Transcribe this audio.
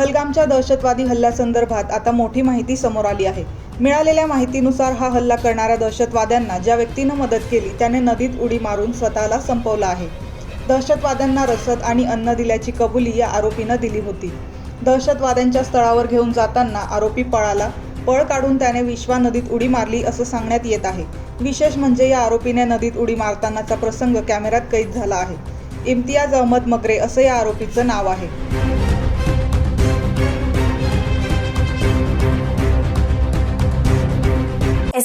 पहलगामच्या दहशतवादी हल्ल्यासंदर्भात आता मोठी माहिती समोर आली आहे. मिळालेल्या माहितीनुसार हा हल्ला करणाऱ्या दहशतवाद्यांना ज्या व्यक्तीनं मदत केली त्याने नदीत उडी मारून स्वतःला संपवलं आहे. दहशतवाद्यांना रसद आणि अन्न दिल्याची कबुली या आरोपीनं दिली होती. दहशतवाद्यांच्या स्थळावर घेऊन जाताना आरोपी पळाला. पळ काढून त्याने विश्वा नदीत उडी मारली असं सांगण्यात येत आहे. विशेष म्हणजे या आरोपीने नदीत उडी मारतानाचा प्रसंग कॅमेऱ्यात कैद झाला आहे. इम्तियाज अहमद मगरे असं या आरोपीचं नाव आहे.